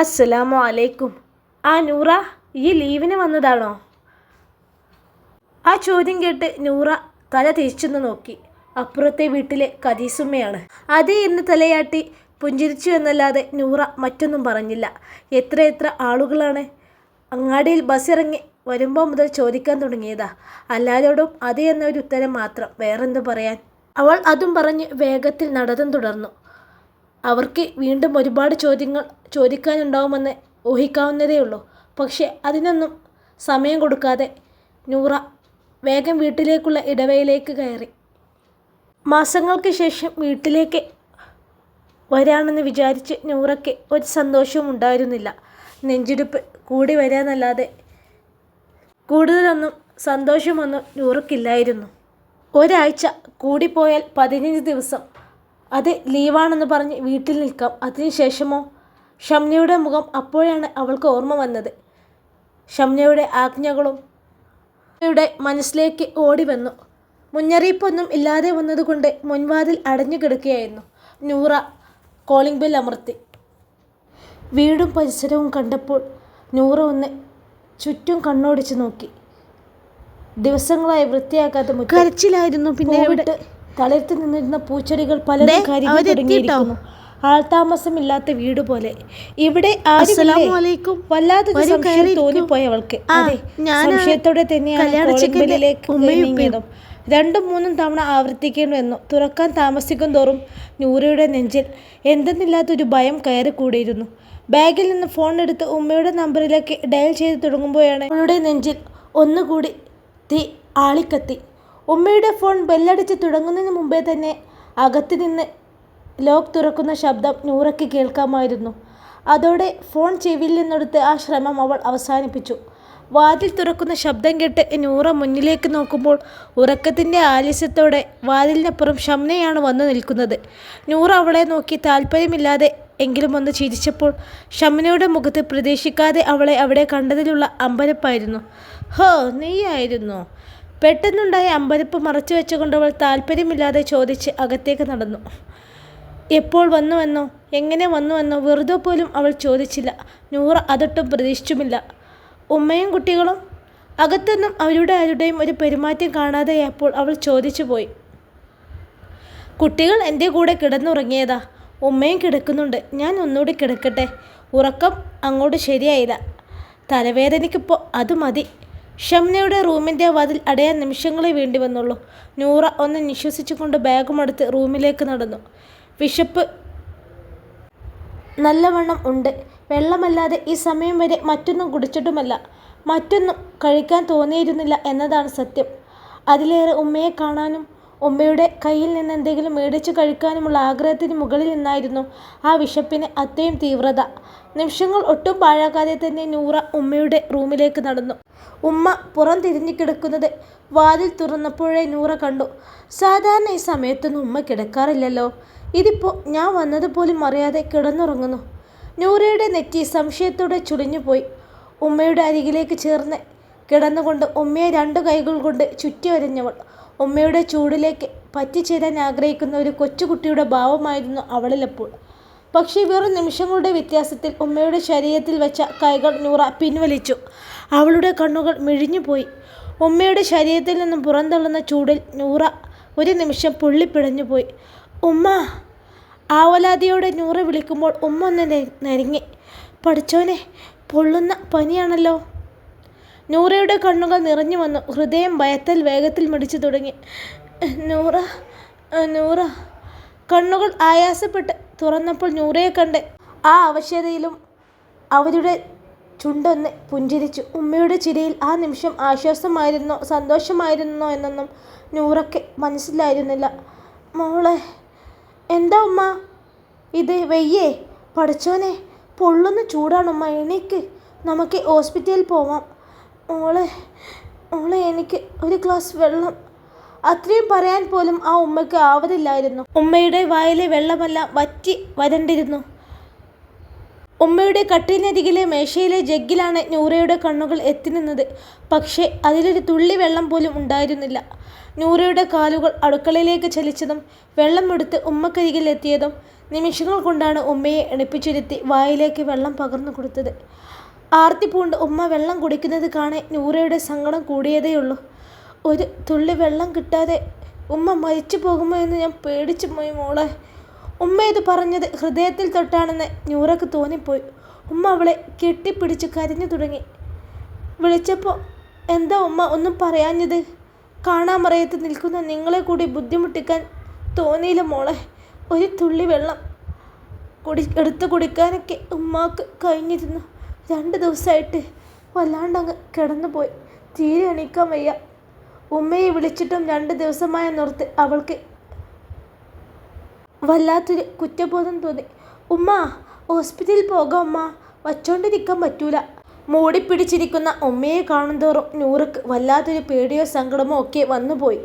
അസ്സലാമു അലൈക്കും. ആ നൂറ ഈ ലീവിന് വന്നതാണോ? ആ ചോദ്യം കേട്ട് നൂറ തല തിരിച്ചൊന്ന് നോക്കി. അപ്പുറത്തെ വീട്ടിലെ കദീസുമ്മയാണ് അതേ എന്ന് തലയാട്ടി പുഞ്ചിരിച്ചു എന്നല്ലാതെ നൂറ മറ്റൊന്നും പറഞ്ഞില്ല. എത്ര എത്ര ആളുകളാണ് അങ്ങാടിയിൽ ബസ് ഇറങ്ങി വരുമ്പോൾ മുതൽ ചോദിക്കാൻ തുടങ്ങിയതാ. അല്ലാതോടും അതേ എന്നൊരു ഉത്തരം മാത്രം വേറെന്ത് പറയാൻ? അവൾ അതും പറഞ്ഞ് വേഗത്തിൽ നടത്തം തുടർന്നു. അവർക്ക് വീണ്ടും ഒരുപാട് ചോദ്യങ്ങൾ ചോദിക്കാനുണ്ടാവുമെന്ന് ഊഹിക്കാവുന്നതേ ഉള്ളൂ പക്ഷെ അതിനൊന്നും സമയം കൊടുക്കാതെ നൂറ വേഗം വീട്ടിലേക്കുള്ള ഇടവയിലേക്ക് കയറി. മാസങ്ങൾക്ക് ശേഷം വീട്ടിലേക്ക് വരാണെന്ന് വിചാരിച്ച് നൂറയ്ക്ക് ഒരു സന്തോഷവും ഉണ്ടായിരുന്നില്ല. നെഞ്ചിടിപ്പ് കൂടി വരാനല്ലാതെ കൂടുതലൊന്നും സന്തോഷമൊന്നും നൂറയ്ക്കില്ലായിരുന്നു. ഒരാഴ്ച കൂടിപ്പോയാൽ പതിനഞ്ച് ദിവസം അത് ലീവാണെന്ന് പറഞ്ഞ് വീട്ടിൽ നിൽക്കാം. അതിനുശേഷമോ ഷംനയുടെ മുഖം അപ്പോഴാണ് അവൾക്ക് ഓർമ്മ വന്നത്. ഷംനയുടെ ആജ്ഞകളും യുടെ മനസ്സിലേക്ക് ഓടി വന്നു. മുന്നറിയിപ്പൊന്നും ഇല്ലാതെ വന്നതുകൊണ്ട് മുൻവാതിൽ അടഞ്ഞു കിടക്കുകയായിരുന്നു. നൂറ കോളിംഗ് ബെൽ അമർത്തി. വീടും പരിസരവും കണ്ടപ്പോൾ നൂറ ഒന്ന് ചുറ്റും കണ്ണോടിച്ച് നോക്കി. ദിവസങ്ങളായി വൃത്തിയാക്കാത്ത കരച്ചിലായിരുന്നു. പിന്നെ പൂവിട്ട് തളിർത്ത് നിന്നിരുന്ന പൂച്ചെടികൾ പലതും കരിഞ്ഞു തുടങ്ങിയിരിക്കുന്നു ആൾതാമസമില്ലാത്ത വീട് പോലെ. ഇവിടെ അസ്സലാമു അലൈക്കും. വല്ലാതെ വരൂ, സംശയം തോന്നിപ്പോയി അവൾക്ക്. അതെ സംശയത്തോടെ തന്നെയാണ് നീങ്ങിയതും രണ്ടും മൂന്നും തവണ ആവർത്തിക്കേണ്ടുവെന്നു തുറക്കാൻ താമസിക്കും തോറും നൂറയുടെ നെഞ്ചിൽ എന്തെന്നില്ലാത്തൊരു ഭയം കയറി കൂടിയിരുന്നു ബാഗിൽ നിന്ന് ഫോൺ എടുത്ത് ഉമ്മയുടെ നമ്പറിലേക്ക് ഡയൽ ചെയ്ത് തുടങ്ങുമ്പോഴാണ് അവളുടെ നെഞ്ചിൽ ഒന്നുകൂടി തീ ആളിക്കത്തി. ഉമ്മയുടെ ഫോൺ ബെല്ലടിച്ച് തുടങ്ങുന്നതിന് മുമ്പേ തന്നെ അകത്ത് നിന്ന് ലോക്ക് തുറക്കുന്ന ശബ്ദം നൂറയ്ക്ക് കേൾക്കാമായിരുന്നു. അതോടെ ഫോൺ ചെവിയിൽ നിന്നെടുത്ത് ആ ശ്രമം അവൾ അവസാനിപ്പിച്ചു. വാതിൽ തുറക്കുന്ന ശബ്ദം കേട്ട് നൂറ മുന്നിലേക്ക് നോക്കുമ്പോൾ ഉറക്കത്തിന്റെ ആലസ്യത്തോടെ വാതിലിനപ്പുറം ഷംനയാണ് വന്നു നിൽക്കുന്നത്. നൂറ അവളെ നോക്കി താല്പര്യമില്ലാതെ എങ്കിലും ഒന്ന് ചിരിച്ചപ്പോൾ ഷംനയുടെ മുഖത്ത് പ്രതീക്ഷിക്കാതെ അവളെ അവിടെ കണ്ടതിലുള്ള അമ്പരപ്പായിരുന്നു. ഹോ നീയായിരുന്നോ? പെട്ടെന്നുണ്ടായ അമ്പരപ്പ് മറച്ചു വെച്ചുകൊണ്ട് അവൾ താല്പര്യമില്ലാതെ ചോദിച്ച് അകത്തേക്ക് നടന്നു. എപ്പോൾ വന്നുവെന്നോ? എങ്ങനെ വന്നുവെന്നോ? വെറുതെ പോലും അവൾ ചോദിച്ചില്ല. നൂറ അതൊട്ടും പ്രതീക്ഷിച്ചുമില്ല. ഉമ്മയും കുട്ടികളും? അകത്തൊന്നും അവരുടെ ആരുടെയും ഒരു പെരുമാറ്റം കാണാതെയപ്പോൾ അവൾ ചോദിച്ചു പോയി. കുട്ടികൾ എന്റെ കൂടെ കിടന്നുറങ്ങിയതാ. ഉമ്മയും കിടക്കുന്നുണ്ട്. ഞാൻ ഒന്നുകൂടി കിടക്കട്ടെ. ഉറക്കം അങ്ങോട്ട് ശരിയായില്ല. തലവേദനയ്ക്കിപ്പോൾ അത് മതി. ഷംനയുടെ റൂമിന്റെ വാതിൽ അടയാൻ നിമിഷങ്ങളെ വേണ്ടി വന്നുള്ളൂ. നൂറ ഒന്ന് നിശ്വസിച്ചുകൊണ്ട് ബാഗുമെടുത്ത് റൂമിലേക്ക് നടന്നു. വിശപ്പ് നല്ലവണ്ണം ഉണ്ട്. വെള്ളമല്ലാതെ ഈ സമയം വരെ മറ്റൊന്നും കുടിച്ചിട്ടുമല്ല. മറ്റൊന്നും കഴിക്കാൻ തോന്നിയിരുന്നില്ല എന്നതാണ് സത്യം. അതിലേറെ ഉമ്മയെ കാണാനും ഉമ്മയുടെ കയ്യിൽ നിന്ന് എന്തെങ്കിലും മേടിച്ചു കഴിക്കാനുമുള്ള ആഗ്രഹത്തിന് മുകളിൽ നിന്നായിരുന്നു ആ വിശപ്പിന് അത്രയും തീവ്രത. നിമിഷങ്ങൾ ഒട്ടും പാഴാക്കാതെ തന്നെ നൂറ ഉമ്മയുടെ റൂമിലേക്ക് നടന്നു. ഉമ്മ പുറം തിരിഞ്ഞു കിടക്കുന്നത് വാതിൽ തുറന്നപ്പോഴേ നൂറ കണ്ടു. സാധാരണ ഈ സമയത്തൊന്നും ഉമ്മ കിടക്കാറില്ലല്ലോ. ഇതിപ്പോൾ ഞാൻ വന്നതുപോലും അറിയാതെ കിടന്നുറങ്ങുന്നു. നൂറയുടെ നെറ്റി സംശയത്തോടെ ചുളിഞ്ഞുപോയി ഉമ്മയുടെ അരികിലേക്ക് ചേർന്ന് കിടന്നുകൊണ്ട് ഉമ്മയെ രണ്ട് കൈകൾ കൊണ്ട് ചുറ്റി വരഞ്ഞവൾ ഉമ്മയുടെ ചൂടിലേക്ക് പറ്റിച്ചേരാൻ ആഗ്രഹിക്കുന്ന ഒരു കൊച്ചുകുട്ടിയുടെ ഭാവമായിരുന്നു അവളിലപ്പോൾ പക്ഷേ വെറും നിമിഷങ്ങളുടെ വ്യത്യാസത്തിൽ ഉമ്മയുടെ ശരീരത്തിൽ വെച്ച കൈകൾ നൂറ പിൻവലിച്ചു. അവളുടെ കണ്ണുകൾ മിഴിഞ്ഞുപോയി. ഉമ്മയുടെ ശരീരത്തിൽ നിന്നും പുറന്തള്ളുന്ന ചൂടിൽ നൂറ ഒരു നിമിഷം പുള്ളിപ്പിടഞ്ഞുപോയി ഉമ്മ ആവലാതിയോടെ നൂറ വിളിക്കുമ്പോൾ ഉമ്മ ഒന്ന് നരങ്ങി പഠിച്ചോനെ പൊള്ളുന്ന പനിയാണല്ലോ. നൂറയുടെ കണ്ണുകൾ നിറഞ്ഞു വന്നു. ഹൃദയം ഭയത്താൽ വേഗത്തിൽ മിടിച്ചു തുടങ്ങി. നൂറ നൂറ. കണ്ണുകൾ ആയാസപ്പെട്ട് തുറന്നപ്പോൾ നൂറയെ കണ്ട് ആ അവശതയിലും അവരുടെ ചുണ്ടൊന്ന് പുഞ്ചിരിച്ചു. ഉമ്മയുടെ ചിരിയിൽ ആ നിമിഷം ആശ്വാസമായിരുന്നോ സന്തോഷമായിരുന്നോ എന്നൊന്നും നൂറയ്ക്ക് മനസ്സിലായിരുന്നില്ല. മോളെ എന്താ ഉമ്മ? ഇത് വെയ്യേ പഠിച്ചോനെ പൊള്ളുന്ന ചൂടാണ് ഉമ്മ. എണീക്ക് നമുക്ക് ഹോസ്പിറ്റലിൽ പോവാം. മോളെ മോളെ എനിക്ക് ഒരു ഗ്ലാസ് വെള്ളം. അത്രയും പറയാൻ പോലും ആ ഉമ്മയ്ക്ക് ആവതില്ലായിരുന്നു. ഉമ്മയുടെ വായിലെ വെള്ളമെല്ലാം വറ്റി വരണ്ടിരുന്നു. ഉമ്മയുടെ കട്ടിലിനരികിലെ മേശയിലെ ജഗ്ഗിലാണ് നൂറയുടെ കണ്ണുകൾ എത്തി നിന്നത്. പക്ഷേ അതിലൊരു തുള്ളി വെള്ളം പോലും ഉണ്ടായിരുന്നില്ല. നൂറയുടെ കാലുകൾ അടുക്കളയിലേക്ക് ചലിച്ചതും വെള്ളം എടുത്ത് ഉമ്മക്കരികിൽ എത്തിയതും നിമിഷങ്ങൾ കൊണ്ടാണ് ഉമ്മയെ എണിപ്പിച്ചിരുത്തി വായിലേക്ക് വെള്ളം പകർന്നു കൊടുത്തത്. ആർത്തി പൂണ്ട് ഉമ്മ വെള്ളം കുടിക്കുന്നത് കാണെ നൂറയുടെ സങ്കടം കൂടിയതേയുള്ളൂ. ഒരു തുള്ളി വെള്ളം കിട്ടാതെ ഉമ്മ മരിച്ചു പോകുമോ എന്ന് ഞാൻ പേടിച്ചു പോയി മോളെ. ഉമ്മ ഇത് പറഞ്ഞത് ഹൃദയത്തിൽ തൊട്ടാണെന്ന് നൂറക്ക് തോന്നിപ്പോയി. ഉമ്മ അവളെ കെട്ടിപ്പിടിച്ച് കരഞ്ഞു തുടങ്ങി. വിളിച്ചപ്പോൾ എന്താ ഉമ്മ ഒന്നും പറയാഞ്ഞത്? കാണാമറയത്ത് നിൽക്കുന്ന നിങ്ങളെ കൂടി ബുദ്ധിമുട്ടിക്കാൻ തോന്നിയില്ല മോളെ. ഒരു തുള്ളി വെള്ളം കുടി എടുത്ത് കുടിക്കാനൊക്കെ ഉമ്മാക്ക് കഴിഞ്ഞിരുന്നു. രണ്ട് ദിവസമായിട്ട് വല്ലാണ്ടങ്ങ് കിടന്നുപോയി. തീരെ എണീക്കാൻ വയ്യ. ഉമ്മയെ വിളിച്ചിട്ടും രണ്ട് ദിവസമായ നിർത്ത് അവൾക്ക് വല്ലാത്തൊരു കുറ്റബോധം തോന്നി. ഉമ്മ ഹോസ്പിറ്റലിൽ പോകാം ഉമ്മ. വച്ചോണ്ടിരിക്കാൻ പറ്റൂല. മൂടിപ്പിടിച്ചിരിക്കുന്ന ഉമ്മയെ കാണുന്തോറും നൂറുക്ക് വല്ലാത്തൊരു പേടിയോ സങ്കടമോ ഒക്കെ വന്നുപോയി.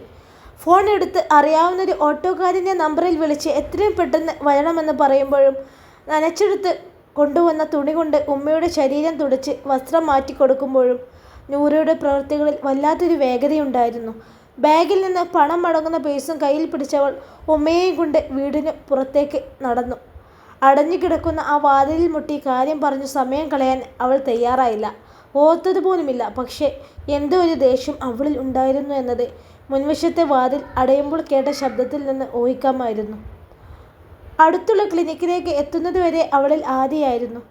ഫോൺ എടുത്ത് അറിയാവുന്നൊരു ഓട്ടോക്കാരന്റെ നമ്പറിൽ വിളിച്ച് എത്രയും പെട്ടെന്ന് വരണമെന്ന് പറയുമ്പോഴും നനച്ചെടുത്ത് കൊണ്ടുവന്ന തുണി കൊണ്ട് ഉമ്മയുടെ ശരീരം തുടച്ച് വസ്ത്രം മാറ്റി കൊടുക്കുമ്പോഴും നൂറയുടെ പ്രവൃത്തികളിൽ വല്ലാത്തൊരു വേഗതയുണ്ടായിരുന്നു. ബാഗിൽ നിന്ന് പണം മടങ്ങുന്ന പേഴ്സും കയ്യിൽ പിടിച്ചവൾ ഉമ്മയെയും കൊണ്ട് വീടിന് പുറത്തേക്ക് നടന്നു. അടഞ്ഞു കിടക്കുന്ന ആ വാതിലിൽ മുട്ടി കാര്യം പറഞ്ഞു സമയം കളയാൻ അവൾ തയ്യാറായില്ല. ഓർത്തത് പോലുമില്ല. പക്ഷേ എന്തോ ഒരു ദേഷ്യം അവളിൽ ഉണ്ടായിരുന്നു എന്നത് മുൻവശത്തെ വാതിൽ അടയുമ്പോൾ കേട്ട ശബ്ദത്തിൽ നിന്ന് ഊഹിക്കാമായിരുന്നു. അടുത്തുള്ള ക്ലിനിക്കിലേക്ക് എത്തുന്നതുവരെ അവളിൽ ആദിയായിരുന്നു.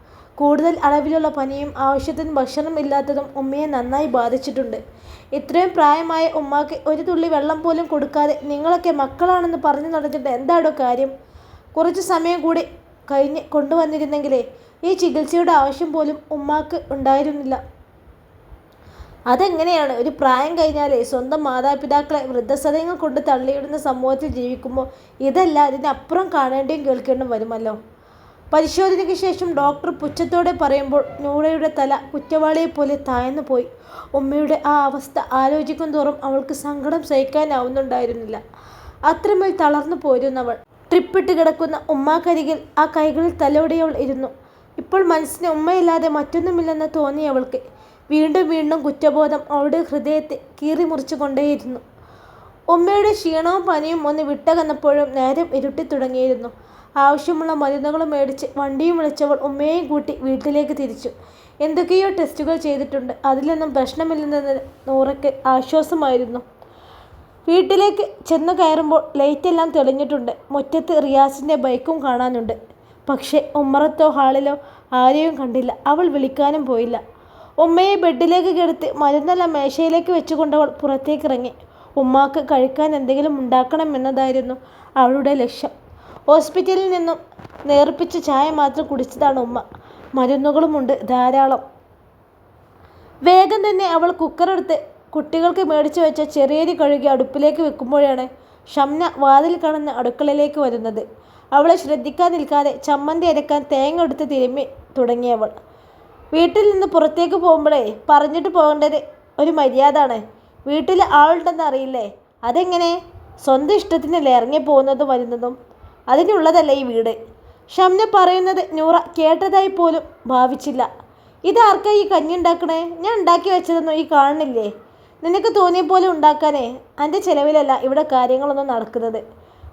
കൂടുതൽ അളവിലുള്ള പനിയും ആവശ്യത്തിന് ഭക്ഷണം ഇല്ലാത്തതും ഉമ്മയെ നന്നായി ബാധിച്ചിട്ടുണ്ട്. ഇത്രയും പ്രായമായ ഉമ്മാക്ക് ഒരു തുള്ളി വെള്ളം പോലും കൊടുക്കാതെ നിങ്ങളൊക്കെ മക്കളാണെന്ന് പറഞ്ഞു നടന്നിട്ട് എന്താടോ കാര്യം? കുറച്ച് സമയം കൂടി കഴിഞ്ഞ് കൊണ്ടുവന്നിരുന്നെങ്കിലേ ഈ ചികിത്സയുടെ ആവശ്യം പോലും ഉമ്മാക്ക് ഉണ്ടായിരുന്നില്ല. അതെങ്ങനെയാണ്? ഒരു പ്രായം കഴിഞ്ഞാലേ സ്വന്തം മാതാപിതാക്കളെ വൃദ്ധസദയങ്ങൾ കൊണ്ട് തള്ളിയിടുന്ന സമൂഹത്തിൽ ജീവിക്കുമ്പോൾ ഇതല്ല അതിനപ്പുറം കാണേണ്ടിയും കേൾക്കേണ്ടും വരുമല്ലോ? പരിശോധനയ്ക്ക് ശേഷം ഡോക്ടർ പുച്ഛത്തോടെ പറയുമ്പോൾ നൂറയുടെ തല കുറ്റവാളിയെ പോലെ താഴ്ന്നു പോയി. ഉമ്മയുടെ ആ അവസ്ഥ ആലോചിക്കും തോറും അവൾക്ക് സങ്കടം സഹിക്കാനാവുന്നുണ്ടായിരുന്നില്ല. അത്രമേൽ തളർന്നു പോരുന്നവൾ ട്രിപ്പിട്ട് കിടക്കുന്ന ഉമ്മാക്കരികിൽ ആ കൈകളിൽ തലോടിയവൾ ഇരുന്നു. ഇപ്പോൾ മനസ്സിന് ഉമ്മയില്ലാതെ മറ്റൊന്നുമില്ലെന്ന് തോന്നി അവൾക്ക് വീണ്ടും വീണ്ടും കുറ്റബോധം അവളുടെ ഹൃദയത്തെ കീറി മുറിച്ചു കൊണ്ടേയിരുന്നു ഉമ്മയുടെ ക്ഷീണവും പനിയും ഒന്ന് വിട്ടകന്നപ്പോഴും നേരം ഇരുട്ടി തുടങ്ങിയിരുന്നു ആവശ്യമുള്ള മരുന്നുകളും മേടിച്ച് വണ്ടിയും വിളിച്ചവൾ ഉമ്മയെയും കൂട്ടി വീട്ടിലേക്ക് തിരിച്ചു. എന്തൊക്കെയോ ടെസ്റ്റുകൾ ചെയ്തിട്ടുണ്ട്. അതിലൊന്നും പ്രശ്നമില്ലെന്നത് നൂറയ്ക്ക് ആശ്വാസമായിരുന്നു. വീട്ടിലേക്ക് ചെന്ന് കയറുമ്പോൾ ലൈറ്റെല്ലാം തെളിഞ്ഞിട്ടുണ്ട്. മുറ്റത്ത് റിയാസിന്റെ ബൈക്കും കാണാനുണ്ട്. പക്ഷേ ഉമ്മറത്തോ ഹാളിലോ ആരെയും കണ്ടില്ല. അവൾ വിളിക്കാനും പോയില്ല. ഉമ്മയെ ബെഡിലേക്ക് കിടത്തി മരുന്നെല്ലാം മേശയിലേക്ക് വെച്ചുകൊണ്ടവൾ പുറത്തേക്ക് ഇറങ്ങി ഉമ്മാക്ക് കഴിക്കാൻ എന്തെങ്കിലും ഉണ്ടാക്കണമെന്നതായിരുന്നു അവളുടെ ലക്ഷ്യം. ഹോസ്പിറ്റലിൽ നിന്നും നേർപ്പിച്ച ചായ മാത്രം കുടിച്ചതാണ് ഉമ്മ. മരുന്നുകളുമുണ്ട് ധാരാളം. വേഗം തന്നെ അവൾ കുക്കറെടുത്ത് കുട്ടികൾക്ക് മേടിച്ചു വെച്ച ചെറിയരി കഴുകി അടുപ്പിലേക്ക് വെക്കുമ്പോഴാണ് ഷംന വാതിൽ കടന്ന് അടുക്കളയിലേക്ക് വരുന്നത്. അവളെ ശ്രദ്ധിക്കാൻ നിൽക്കാതെ ചമ്മന്തി അരക്കാൻ തേങ്ങ എടുത്ത് തിരുമ്മി തുടങ്ങിയവൾ. വീട്ടിൽ നിന്ന് പുറത്തേക്ക് പോകുമ്പോഴേ പറഞ്ഞിട്ട് പോകേണ്ടത് ഒരു മര്യാദ ആണ് വീട്ടിൽ ആളുണ്ടെന്ന് അറിയില്ലേ? അതെങ്ങനെ? സ്വന്തം ഇഷ്ടത്തിനല്ലേ ഇറങ്ങി പോകുന്നതും വരുന്നതും. അതിനുള്ളതല്ല ഈ വീട്. ഷംന പറയുന്നത് നൂറ കേട്ടതായി പോലും ഭാവിച്ചില്ല. ഇതാർക്കാ ഈ കഞ്ഞി ഉണ്ടാക്കണേ ഞാൻ ഉണ്ടാക്കി വെച്ചതൊന്നും ഈ കാണുന്നില്ലേ? നിനക്ക് തോന്നിയ പോലെ ഉണ്ടാക്കാനേ? എന്റെ ചിലവിലല്ല ഇവിടെ കാര്യങ്ങളൊന്നും നടക്കുന്നത്.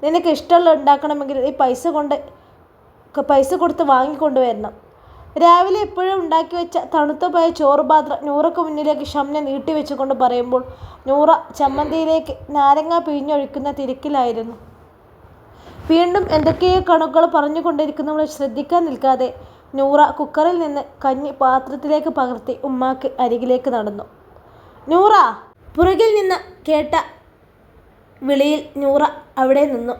നിനക്ക് ഇഷ്ടമുള്ള ഉണ്ടാക്കണമെങ്കിൽ ഈ പൈസ കൊണ്ട് പൈസ കൊടുത്ത് വാങ്ങിക്കൊണ്ടുവരണം. രാവിലെ എപ്പോഴും ഉണ്ടാക്കി വെച്ച തണുത്ത പോയ ചോറ് പാത്രം നൂറക്ക് മുന്നിലേക്ക് ഷംന നീട്ടി വെച്ചുകൊണ്ട് പറയുമ്പോൾ നൂറ ചമ്മന്തിയിലേക്ക് നാരങ്ങ പിഴിഞ്ഞൊഴിക്കുന്ന തിരക്കിലായിരുന്നു. വീണ്ടും എന്തൊക്കെയോ കണക്കുകൾ പറഞ്ഞുകൊണ്ടിരിക്കുന്നവളെ ശ്രദ്ധിക്കാൻ നിൽക്കാതെ നൂറ കുക്കറിൽ നിന്ന് കഞ്ഞി പാത്രത്തിലേക്ക് പകർത്തി ഉമ്മാക്ക് അരികിലേക്ക് നടന്നു. നൂറ പുറകിൽ നിന്ന് കേട്ട വിളിയിൽ നൂറ അവിടെ നിന്നു.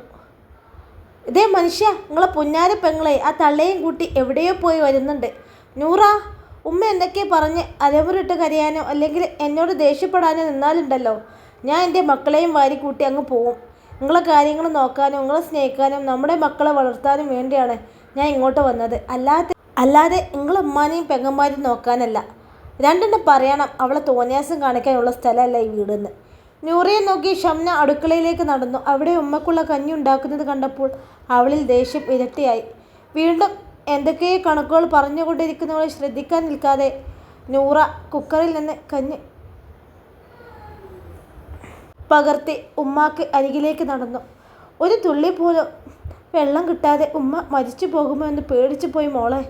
ഇതേ മനുഷ്യ നിങ്ങളെ പൊന്നാര പെങ്ങളെ ആ തള്ളയും കൂട്ടി എവിടെയോ പോയി വരുന്നുണ്ട്. നൂറ ഉമ്മ എന്തൊക്കെ പറഞ്ഞ് അലമുറിട്ട് കരയാനോ അല്ലെങ്കിൽ എന്നോട് ദേഷ്യപ്പെടാനോ നിന്നാലുണ്ടല്ലോ. ഞാൻ എന്റെ മക്കളെയും വാരി കൂട്ടി അങ്ങ് പോവും. നിങ്ങളെ കാര്യങ്ങൾ നോക്കാനും നിങ്ങളെ സ്നേഹിക്കാനും നമ്മുടെ മക്കളെ വളർത്താനും വേണ്ടിയാണ് ഞാൻ ഇങ്ങോട്ട് വന്നത്. അല്ലാതെ അല്ലാതെ നിങ്ങളെ ഉമ്മാനെയും പെങ്ങന്മാരെയും നോക്കാനല്ല. രണ്ടെണ്ണം പറയണം അവളെ തോന്നിയാസം കാണിക്കാനുള്ള സ്ഥലമല്ല ഈ വീടെന്ന്. നൂറിയെ നോക്കി ഷംന അടുക്കളയിലേക്ക് നടന്നു. അവിടെ ഉമ്മക്കുള്ള കഞ്ഞി ഉണ്ടാക്കുന്നത് കണ്ടപ്പോൾ അവളിൽ ദേഷ്യം ഇരട്ടിയായി. വീണ്ടും എന്തൊക്കെയോ കണക്കുകൾ പറഞ്ഞുകൊണ്ടിരിക്കുന്നവളെ ശ്രദ്ധിക്കാൻ നിൽക്കാതെ നൂറ കുക്കറിൽ നിന്ന് കഞ്ഞി പകർത്തി ഉമ്മാക്ക് അരികിലേക്ക് നടന്നു. ഒരു തുള്ളി പോലും വെള്ളം കിട്ടാതെ ഉമ്മ മരിച്ചു പോകുമോ എന്ന് പേടിച്ചു പോയി മോളെ.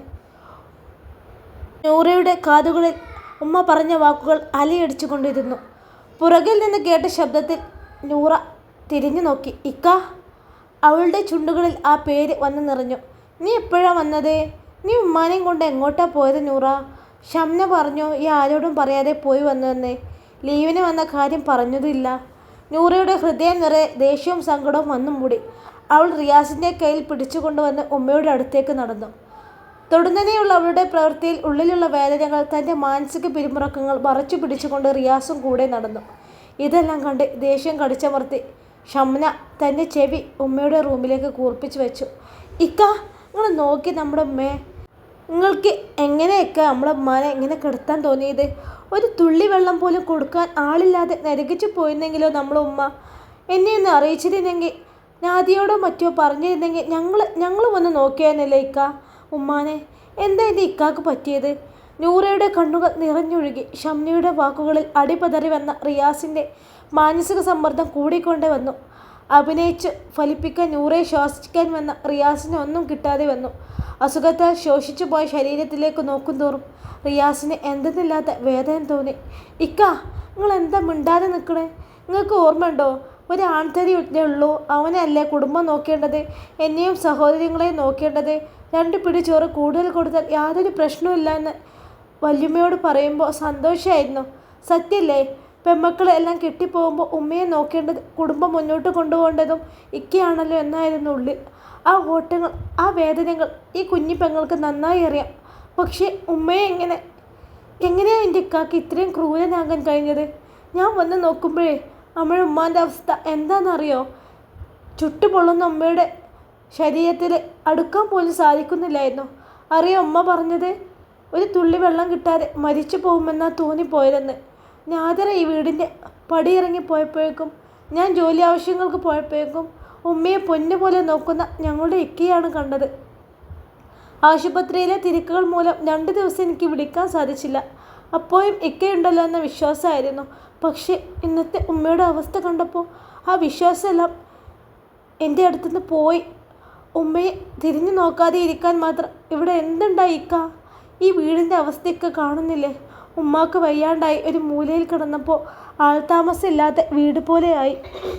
നൂറയുടെ കാതുകളിൽ ഉമ്മ പറഞ്ഞ വാക്കുകൾ അലയടിച്ചു കൊണ്ടിരുന്നു പുറകിൽ നിന്ന് കേട്ട ശബ്ദത്തിൽ നൂറ തിരിഞ്ഞു നോക്കി. ഇക്ക അവളുടെ ചുണ്ടുകളിൽ ആ പേര് വന്നു നിറഞ്ഞു. നീ എപ്പോഴാ വന്നത്? നീ ഉമ്മാനെയും കൊണ്ട് എങ്ങോട്ടാ പോയത് നൂറ ഷംന പറഞ്ഞു ഈ ആരോടും പറയാതെ പോയി വന്നുവെന്ന് ലീവിന് വന്ന കാര്യം പറഞ്ഞതുമില്ല നൂറയുടെ ഹൃദയം നിറയെ ദേഷ്യവും സങ്കടവും വന്നു മൂടി. അവൾ റിയാസിന്റെ കയ്യിൽ പിടിച്ചുകൊണ്ടുവന്ന് ഉമ്മയുടെ അടുത്തേക്ക് നടന്നു. തൊടുന്നതിനുള്ള അവളുടെ പ്രവൃത്തിയിൽ ഉള്ളിലുള്ള വേദനകൾ തന്റെ മാനസിക പിരിമുറക്കങ്ങൾ മറച്ചു പിടിച്ചുകൊണ്ട് റിയാസും കൂടെ നടന്നു. ഇതെല്ലാം കണ്ട് ദേഷ്യം കടിച്ചമർത്തി ഷംന തന്റെ ചെവി ഉമ്മയുടെ റൂമിലേക്ക് കൂർപ്പിച്ചു വെച്ചു. ഇക്ക നിങ്ങൾ നോക്കി നമ്മുടെ ഉമ്മയെ നിങ്ങൾക്ക് എങ്ങനെയൊക്കെ നമ്മുടെ ഉമ്മാനെ എങ്ങനെ കിടത്താൻ തോന്നിയത്? ഒരു തുള്ളി വെള്ളം പോലും കൊടുക്കാൻ ആളില്ലാതെ നരകിച്ചു പോയിരുന്നെങ്കിലോ നമ്മുടെ ഉമ്മ? എന്നെ ഒന്ന് അറിയിച്ചിരുന്നെങ്കിൽ നാദിയോടോ മറ്റോ പറഞ്ഞിരുന്നെങ്കിൽ ഞങ്ങൾ ഞങ്ങൾ വന്ന് നോക്കിയാനല്ലേ ഇക്ക? ഉമ്മാനെ എന്താ ഇത് ഇക്കാക്ക് പറ്റിയത്? നൂറയുടെ കണ്ണുകൾ നിറഞ്ഞൊഴുകി ഷംനയുടെ വാക്കുകളിൽ അടിപതറി വന്ന റിയാസിന്റെ മാനസിക സമ്മർദ്ദം കൂടിക്കൊണ്ടേ വന്നു. അഭിനയിച്ച് ഫലിപ്പിക്കാൻ നൂറെ ശ്വാസിക്കാൻ വന്ന റിയാസിന് ഒന്നും കിട്ടാതെ വന്നു. അസുഖത്താൽ ശോഷിച്ചു പോയ ശരീരത്തിലേക്ക് നോക്കുന്തോറും റിയാസിന് എന്തെന്നില്ലാത്ത വേദന തോന്നി. ഇക്ക നിങ്ങൾ എന്താ മിണ്ടാതെ നിൽക്കണേ? നിങ്ങൾക്ക് ഓർമ്മയുണ്ടോ? ഒരു ആൺതരി ഉള്ളൂ അവനല്ലേ കുടുംബം നോക്കേണ്ടത്? എന്നെയും സഹോദരങ്ങളെയും നോക്കേണ്ടത്? രണ്ട് പിടി ചോറ് കൂടുതൽ കൊടുത്താൽ യാതൊരു പ്രശ്നവുമില്ല എന്ന് വല്യമ്മയോട് പറയുമ്പോൾ സന്തോഷമായിരുന്നു സത്യല്ലേ? പെമ്മക്കളെ എല്ലാം കെട്ടിപ്പോകുമ്പോൾ ഉമ്മയെ നോക്കേണ്ടത് കുടുംബം മുന്നോട്ട് കൊണ്ടുപോകേണ്ടതും ഇക്കയാണല്ലോ എന്നായിരുന്നു ഉള്ളിൽ ആ ഓട്ടങ്ങൾ ആ വേദനകൾ ഈ കുഞ്ഞി പെങ്ങൾക്ക് നന്നായി അറിയാം. പക്ഷേ ഉമ്മയെ എങ്ങനെ എങ്ങനെയാണ് എന്റെ ഇക്കാക്ക് ഇത്രയും ക്രൂരനാകാൻ കഴിഞ്ഞത്? ഞാൻ വന്ന് നോക്കുമ്പോഴേ അമ്മയുടെ ഉമ്മാന്റെ അവസ്ഥ എന്താണെന്നറിയോ? ചുട്ടുപൊള്ളുന്ന അമ്മയുടെ ശരീരത്തിൽ അടുക്കാൻ പോലും സാധിക്കുന്നില്ലായിരുന്നു. അറിയോ ഉമ്മ പറഞ്ഞത് ഒരു തുള്ളി വെള്ളം കിട്ടാതെ മരിച്ചു പോകുമെന്നാ തോന്നിപ്പോയതെന്ന്. ഞാതിര ഈ വീടിന്റെ പടിയിറങ്ങി പോയപ്പോഴേക്കും ഞാൻ ജോലി ആവശ്യങ്ങൾക്ക് പോയപ്പോഴേക്കും ഉമ്മയെ പൊന്നു പോലെ നോക്കുന്ന ഞങ്ങളുടെ ഇക്കയാണ് കണ്ടത്. ആശുപത്രിയിലെ തിരക്കുകൾ മൂലം രണ്ട് ദിവസം എനിക്ക് വിളിക്കാൻ സാധിച്ചില്ല. അപ്പോഴും ഇക്കയുണ്ടല്ലോ എന്ന വിശ്വാസമായിരുന്നു. പക്ഷേ ഇന്നത്തെ ഉമ്മയുടെ അവസ്ഥ കണ്ടപ്പോൾ ആ വിശ്വാസമെല്ലാം എന്റെ അടുത്തുനിന്ന് പോയി. ഉമ്മയെ തിരിഞ്ഞു നോക്കാതെ ഇരിക്കാൻ മാത്രം ഇവിടെ എന്തുണ്ടായി ഇക്ക? ഈ വീടിന്റെ അവസ്ഥയൊക്കെ കാണുന്നില്ലേ? ഉമ്മാക്ക് വയ്യാണ്ടായി ഒരു മൂലയിൽ കിടന്നപ്പോൾ ആൾതാമസമില്ലാത്ത വീട് പോലെയായി.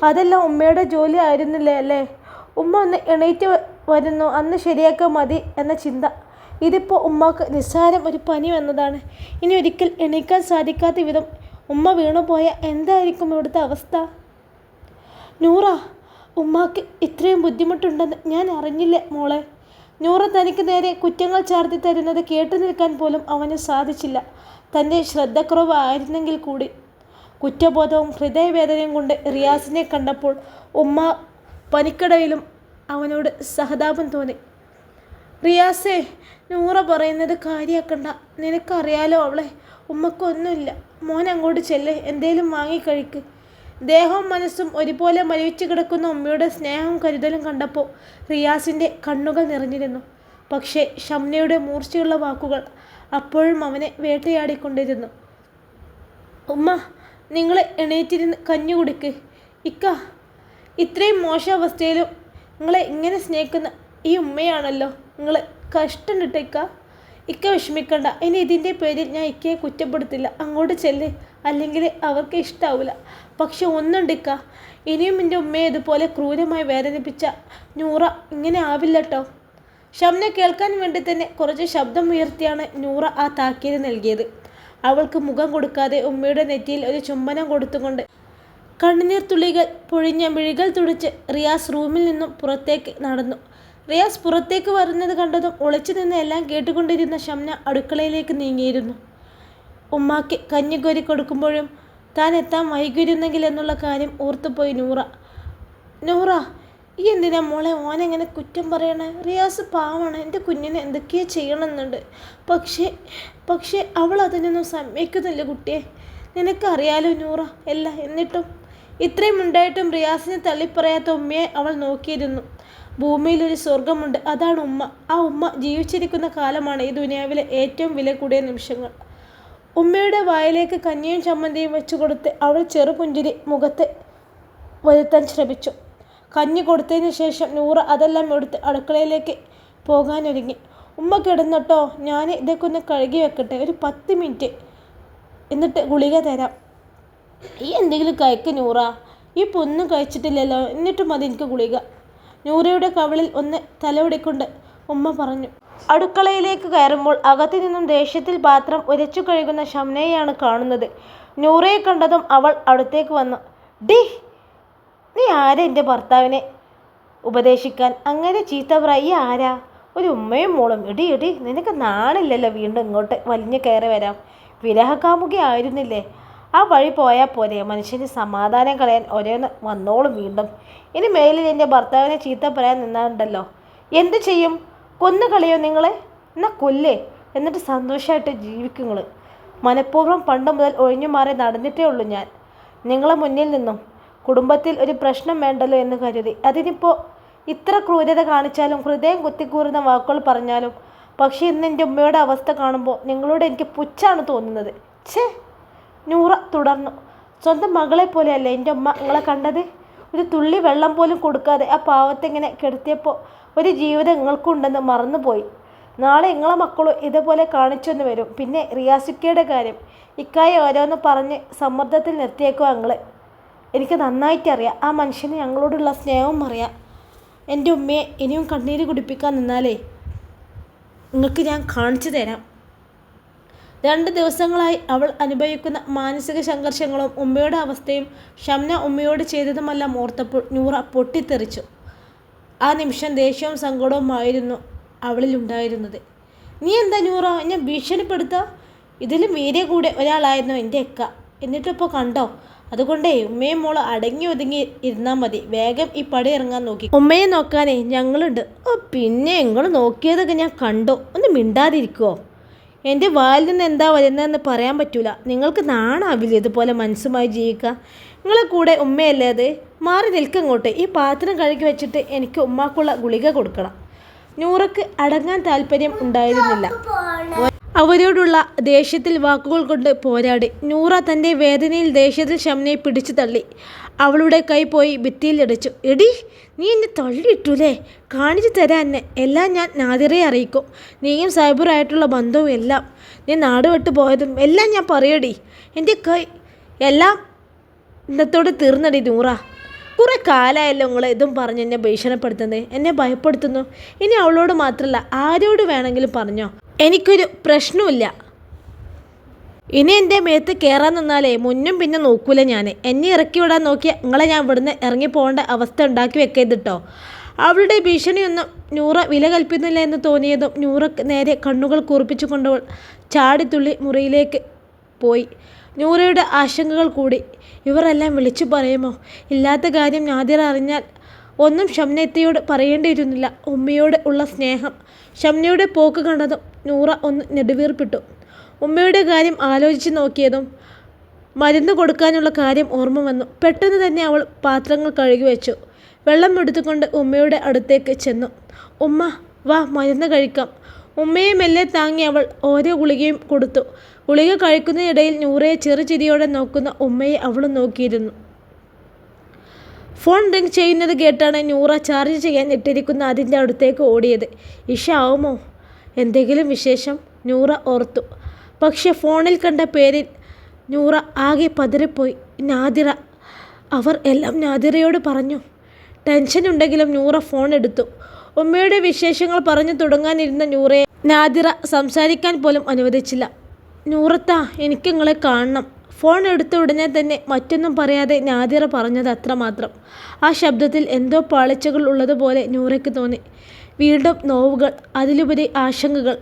അതെല്ലാം ഉമ്മയുടെ ജോലി ആയിരുന്നില്ലേ അല്ലേ? ഉമ്മ ഒന്ന് എണീറ്റ് വരുന്നു അന്ന് ശരിയാക്കാൻ മതി എന്ന ചിന്ത. ഇതിപ്പോൾ ഉമ്മാക്ക് നിസ്സാരം ഒരു പനി വന്നതാണ്. ഇനി ഒരിക്കൽ എണീക്കാൻ സാധിക്കാത്ത വിധം ഉമ്മ വീണുപോയ എന്തായിരിക്കും ഇവിടുത്തെ അവസ്ഥ? നൂറ ഉമ്മാക്ക് ഇത്രയും ബുദ്ധിമുട്ടുണ്ടെന്ന് ഞാൻ അറിഞ്ഞില്ല മോളെ. നൂറ് തനിക്ക് നേരെ കുറ്റങ്ങൾ ചാർത്തി തരുന്നത് കേട്ടു നിൽക്കാൻ പോലും അവന് സാധിച്ചില്ല. തന്റെ ശ്രദ്ധക്കുറവ് ആയിരുന്നെങ്കിൽ കൂടി. കുറ്റബോധവും ഹൃദയവേദനയും കൊണ്ട് റിയാസിനെ കണ്ടപ്പോൾ ഉമ്മ പനിക്കടയിലും അവനോട് സഹതാപം തോന്നി. റിയാസേ നൂറ പറയുന്നത് കാര്യമാക്കണ്ട നിനക്കറിയാലോ അവളെ. ഉമ്മക്കൊന്നുമില്ല. മോൻ അങ്ങോട്ട് ചെല്ലേ. എന്തേലും വാങ്ങിക്കഴിക്ക്. ദേഹവും മനസ്സും ഒരുപോലെ മരവിച്ചു കിടക്കുന്ന ഉമ്മയുടെ സ്നേഹവും കരുതലും കണ്ടപ്പോൾ റിയാസിന്റെ കണ്ണുകൾ നിറഞ്ഞിരുന്നു. പക്ഷേ ഷംനയുടെ മൂർച്ചയുള്ള വാക്കുകൾ അപ്പോഴും അവനെ വേട്ടയാടിക്കൊണ്ടിരുന്നു. ഉമ്മ നിങ്ങൾ എണീറ്റിരുന്ന് കഞ്ഞു കുടിക്ക്. ഇക്ക ഇത്രയും മോശാവസ്ഥയിലും നിങ്ങളെ ഇങ്ങനെ സ്നേഹിക്കുന്ന ഈ ഉമ്മയാണല്ലോ. നിങ്ങൾ കഷ്ടം ഇക്ക. ഇക്ക വിഷമിക്കണ്ട. ഇനി ഇതിന്റെ പേരിൽ ഞാൻ ഇക്കയെ കുറ്റപ്പെടുത്തില്ല. അങ്ങോട്ട് ചെല്ലേ. അല്ലെങ്കിൽ അവർക്ക് ഇഷ്ടാവില്ല പക്ഷെ ഒന്നുണ്ടിക്ക. ഇനിയും എന്റെ ഉമ്മയെ ഇതുപോലെ ക്രൂരമായി വേദനിപ്പിച്ച നൂറ ഇങ്ങനെ ആവില്ല കേട്ടോ ഷംന കേൾക്കാൻ വേണ്ടി തന്നെ കുറച്ച് ശബ്ദം ഉയർത്തിയാണ് നൂറ ആ താക്കീത് നൽകിയത്. അവൾക്ക് മുഖം കൊടുക്കാതെ ഉമ്മയുടെ നെറ്റിയിൽ ഒരു ചുംബനം കൊടുത്തുകൊണ്ട് കണ്ണുനീർ തുള്ളികൾ പൊഴിഞ്ഞ മിഴികൾ തുടിച്ച് റിയാസ് റൂമിൽ നിന്നും പുറത്തേക്ക് നടന്നു. റിയാസ് പുറത്തേക്ക് വരുന്നത് കണ്ടതും ഒളിച്ചു നിന്ന് എല്ലാം കേട്ടുകൊണ്ടിരുന്ന ഷംന അടുക്കളയിലേക്ക് നീങ്ങിയിരുന്നു. ഉമ്മാക്ക് കഞ്ഞി കൊടുക്കുമ്പോഴും താൻ എത്താൻ വൈകിയിരുന്നെങ്കിൽ എന്നുള്ള കാര്യം ഓർത്തുപോയി നൂറ. നൂറ ഈ എന്തിനാ മോളെ ഓനെങ്ങനെ കുറ്റം പറയണേ? റിയാസ് പാവാണ്. എന്റെ കുഞ്ഞിനെ എന്തൊക്കെയോ ചെയ്യണമെന്നുണ്ട്. പക്ഷേ പക്ഷേ അവൾ അതിനൊന്നും സമ്മതിക്കുന്നില്ല കുട്ടിയെ. നിനക്കറിയാലോ നൂറ അല്ല എന്നിട്ടും? ഇത്രയും ഉണ്ടായിട്ടും റിയാസിനെ തള്ളിപ്പറയാത്ത ഉമ്മയെ അവൾ നോക്കിയിരുന്നു. ഭൂമിയിലൊരു സ്വർഗമുണ്ട് അതാണ് ഉമ്മ. ആ ഉമ്മ ജീവിച്ചിരിക്കുന്ന കാലമാണ് ഈ ദുനിയാവിലെ ഏറ്റവും വില കൂടിയ നിമിഷങ്ങൾ. ഉമ്മയുടെ വായിലേക്ക് കഞ്ഞിയും ചമ്മന്തിയും വെച്ചു കൊടുത്ത് അവൾ ചെറുപുഞ്ചിരി മുഖത്ത് വരുത്താൻ ശ്രമിച്ചു. കഞ്ഞി കൊടുത്തതിന് ശേഷം നൂറ അതെല്ലാം എടുത്ത് അടുക്കളയിലേക്ക് പോകാനൊരുങ്ങി. ഉമ്മ കിടന്നിട്ടോ ഞാൻ ഇതൊക്കെ ഒന്ന് കഴുകി വെക്കട്ടെ ഒരു പത്ത് മിനിറ്റ് എന്നിട്ട് ഗുളിക തരാം. ഈ എന്തെങ്കിലും കഴിക്ക് നൂറ ഈ പൊന്നും കഴിച്ചിട്ടില്ലല്ലോ എന്നിട്ടും മതി എനിക്ക് ഗുളിക. നൂറയുടെ കവളിൽ ഒന്ന് തലവിടിക്കൊണ്ട് ഉമ്മ പറഞ്ഞു. അടുക്കളയിലേക്ക് കയറുമ്പോൾ അകത്തു നിന്നും ദേഷ്യത്തിൽ പാത്രം ഉരച്ചു കഴുകുന്ന ഷംനയെയാണ് കാണുന്നത്. നൂറയെ കണ്ടതും അവൾ അടുത്തേക്ക് വന്നു. ഡി നീ ആരാ എന്റെ ഭർത്താവിനെ ഉപദേശിക്കാൻ? അങ്ങനെ ചീത്ത പറ ഈ ആരാ? ഒരു ഉമ്മയും മോളും. ഇടി ഇടി നിനക്ക് നാണില്ലല്ലോ വീണ്ടും ഇങ്ങോട്ട് വലിഞ്ഞു കയറി വരാം വിരഹകാമുകി ആയിരുന്നില്ലേ? ആ വഴി പോയാൽ പോരെ. മനുഷ്യന് സമാധാനം കളയാൻ ഒരേ വന്നോളും വീണ്ടും. ഇനി മേലിൽ എന്റെ ഭർത്താവിനെ ചീത്ത പറയാൻ നിന്നാണ്ടല്ലോ. എന്ത് ചെയ്യും? കൊന്നു കളയോ നിങ്ങളെ? എന്നാ കൊല്ലേ. എന്നിട്ട് സന്തോഷമായിട്ട് ജീവിക്കുങ്ങൾ മനഃപൂർവം പണ്ട് മുതൽ ഒഴിഞ്ഞു മാറി നടന്നിട്ടേ ഉള്ളൂ ഞാൻ. നിങ്ങളെ മുന്നിൽ നിന്നും കുടുംബത്തിൽ ഒരു പ്രശ്നം വേണ്ടല്ലോ എന്ന് കരുതി. അതിനിപ്പോൾ ഇത്ര ക്രൂരത കാണിച്ചാലും ഹൃദയം കുത്തിക്കൂറുന്ന വാക്കുകൾ പറഞ്ഞാലും പക്ഷേ ഇന്ന് എന്റെ ഉമ്മയുടെ അവസ്ഥ കാണുമ്പോൾ നിങ്ങളോട് എനിക്ക് പുച്ഛാണ് തോന്നുന്നത്. ഛേ നൂറ തുടർന്നു. സ്വന്തം മകളെ പോലെയല്ലേ എന്റെ ഉമ്മ നിങ്ങളെ കണ്ടത്? ഒരു തുള്ളി വെള്ളം പോലും കൊടുക്കാതെ ആ പാവത്തെങ്ങനെ കെടുത്തിയപ്പോൾ ഒരു ജീവിതം നിങ്ങൾക്കുണ്ടെന്ന് മറന്നുപോയി. നാളെ നിങ്ങളെ മക്കളും ഇതുപോലെ കാണിച്ചെന്ന് വരും. പിന്നെ റിയാസിക്കയുടെ കാര്യം. ഇക്കായി ഓരോന്ന് പറഞ്ഞ് സമ്മർദ്ദത്തിൽ നിർത്തിയേക്കുക ഞങ്ങൾ എനിക്ക് നന്നായിട്ടറിയാം ആ മനുഷ്യന് ഞങ്ങളോടുള്ള സ്നേഹവും അറിയാം. എന്റെ ഉമ്മയെ ഇനിയും കണ്ണീര് കുടിപ്പിക്കാൻ നിന്നാലേ നിങ്ങൾക്ക് ഞാൻ കാണിച്ചു തരാം. രണ്ട് ദിവസങ്ങളായി അവൾ അനുഭവിക്കുന്ന മാനസിക സംഘർഷങ്ങളും ഉമ്മയുടെ അവസ്ഥയും ഷംന ഉമ്മയോട് ചെയ്തതുമെല്ലാം ഓർത്തപ്പോൾ നൂറ പൊട്ടിത്തെറിച്ചു. ആ നിമിഷം ദേഷ്യവും സങ്കടവുമായിരുന്നു അവളിലുണ്ടായിരുന്നത് നീ എന്താ നൂറ? ഞാൻ ഭീഷണിപ്പെടുത്താം? ഇതിലും വീരെ കൂടെ ഒരാളായിരുന്നു എന്റെ എക്ക എന്നിട്ടിപ്പോൾ കണ്ടോ? അതുകൊണ്ടേ ഉമ്മയും മോൾ അടങ്ങി ഒതുങ്ങി ഇരുന്നാൽ മതി. വേഗം ഈ പടി ഇറങ്ങാൻ നോക്കി. ഉമ്മയെ നോക്കാനേ ഞങ്ങളുണ്ട്. ഓ പിന്നെ നിങ്ങൾ നോക്കിയതൊക്കെ ഞാൻ കണ്ടോ. ഒന്ന് മിണ്ടാതിരിക്കുമോ എന്റെ വായിൽ നിന്ന് എന്താ വരുന്നതെന്ന് പറയാൻ പറ്റൂല. നിങ്ങൾക്ക് നാണാവില്ല ഇതുപോലെ മനസ്സുമായി ജീവിക്കുക നിങ്ങളെ കൂടെ ഉമ്മയല്ലാതെ മാറി നിൽക്കങ്ങോട്ട്. ഈ പാത്രം കഴുകി വെച്ചിട്ട് എനിക്ക് ഉമ്മാക്കുള്ള ഗുളിക കൊടുക്കണം. നൂറക്ക് അടങ്ങാൻ താല്പര്യം ഉണ്ടായിരുന്നില്ല. അവരോടുള്ള ദേഷ്യത്തിൽ വാക്കുകൾ കൊണ്ട് പോരാടി. നൂറ തന്റെ വേദനയിൽ ദേഷ്യത്തിൽ ഷംനയെ പിടിച്ചു തള്ളി. അവളുടെ കൈ പോയി ഭിത്തിയിലിടിച്ചു എടി നീ എന്നെ തള്ളിയിട്ടുലേ കാണിച്ചു തരാൻ എല്ലാം ഞാൻ നാതിരെ അറിയിക്കും. നീയും സാഹിബുറായിട്ടുള്ള ബന്ധവും എല്ലാം നീ നാട് പോയതും എല്ലാം ഞാൻ പറയടി. എന്റെ കൈ എല്ലാം ഇന്നത്തോടെ തീർന്നടി നൂറ. കുറേ കാലമായല്ലോ നിങ്ങൾ ഇതും പറഞ്ഞ് എന്നെ ഭീഷണിപ്പെടുത്തുന്നത് എന്നെ ഭയപ്പെടുത്തുന്നു. ഇനി അവളോട് മാത്രമല്ല ആരോട് വേണമെങ്കിലും പറഞ്ഞോ? എനിക്കൊരു പ്രശ്നമില്ല ഇനി എന്റെ മേത്ത് കയറാൻ നിന്നാലേ മുന്നും പിന്നെ നോക്കൂല ഞാൻ എന്നെ ഇറക്കി വിടാൻ നോക്കിയ നിങ്ങളെ ഞാൻ ഇവിടുന്ന് ഇറങ്ങി പോകേണ്ട അവസ്ഥ ഉണ്ടാക്കി വെക്കരുത് കേട്ടോ അവളുടെ ഭീഷണിയൊന്നും നൂറ വില കൽപ്പിക്കുന്നില്ല എന്ന് തോന്നിയതും നൂറ നേരെ കണ്ണുകൾ കൂർപ്പിച്ചു കൊണ്ടവൾ ചാടിത്തുള്ളി മുറിയിലേക്ക് പോയി. നൂറയുടെ ആശങ്കകൾ കൂടി. ഇവരെല്ലാം വിളിച്ചു പറയുമോ? ഇല്ലാത്ത കാര്യം നാദിർ അറിഞ്ഞാൽ ഒന്നും ഷംനത്തയോട് പറയേണ്ടിയിരുന്നില്ല. ഉമ്മയോട് ഉള്ള സ്നേഹം ഷംനയുടെ പോക്ക് കണ്ടതും നൂറ ഒന്ന് നെടുവീർപ്പിട്ടു. ഉമ്മയുടെ കാര്യം ആലോചിച്ച് നോക്കിയതും മരുന്ന് കൊടുക്കാനുള്ള കാര്യം ഓർമ്മ വന്നു. പെട്ടെന്ന് തന്നെ അവൾ പാത്രങ്ങൾ കഴുകി വെച്ചു. വെള്ളം എടുത്തുകൊണ്ട് ഉമ്മയുടെ അടുത്തേക്ക് ചെന്നു. ഉമ്മ വാ മരുന്ന് കഴിക്കാം. ഉമ്മയെ മെല്ലെ താങ്ങി അവൾ ഓരോ ഗുളികയും കൊടുത്തു. ഗുളിക കഴിക്കുന്നതിനിടയിൽ നൂറയെ ചെറുചിരിയോടെ നോക്കുന്ന ഉമ്മയെ അവൾ നോക്കിയിരുന്നു. ഫോൺ റിങ് ചെയ്യുന്നത് കേട്ടാണ് നൂറ ചാർജ് ചെയ്യാൻ ഇട്ടിരിക്കുന്ന അതിന്റെ അടുത്തേക്ക് ഓടിയത്. ഇഷ ആവുമോ? എന്തെങ്കിലും വിശേഷം? നൂറ ഓർത്തു. പക്ഷെ ഫോണിൽ കണ്ട പേരിൽ നൂറ ആകെ പതറിപ്പോയി. നാദിറ അവർ എല്ലാം നാദിറയോട് പറഞ്ഞു. ടെൻഷൻ ഉണ്ടെങ്കിലും നൂറ ഫോൺ എടുത്തു. ഉമ്മയുടെ വിശേഷങ്ങൾ പറഞ്ഞു തുടങ്ങാനിരുന്ന നൂറയെ നാദിറ സംസാരിക്കാൻ പോലും അനുവദിച്ചില്ല. നൂറത്താ എനിക്ക് നിങ്ങളെ കാണണം. ഫോൺ എടുത്ത ഉടനെ തന്നെ മറ്റൊന്നും പറയാതെ നാദിറ പറഞ്ഞത് അത്രമാത്രം. ആ ശബ്ദത്തിൽ എന്തോ പാളിച്ചകൾ ഉള്ളതുപോലെ നൂറയ്ക്ക് തോന്നി. വീണ്ടും നോവുകൾ അതിലുപരി ആശങ്കകൾ.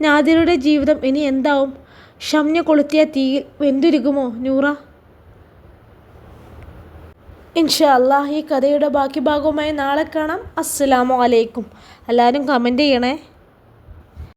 നാദിറയുടെ ജീവിതം ഇനി എന്താവും? ഷംന കൊളുത്തിയ തീയിൽ വെന്തുരുകുമോ നൂറ? ഇൻഷാ അല്ലാ ഈ കഥയുടെ ബാക്കി ഭാഗവുമായി നാളെ കാണാം. അസ്സലാമു അലൈക്കും. എല്ലാവരും കമന്റ് ചെയ്യണേ.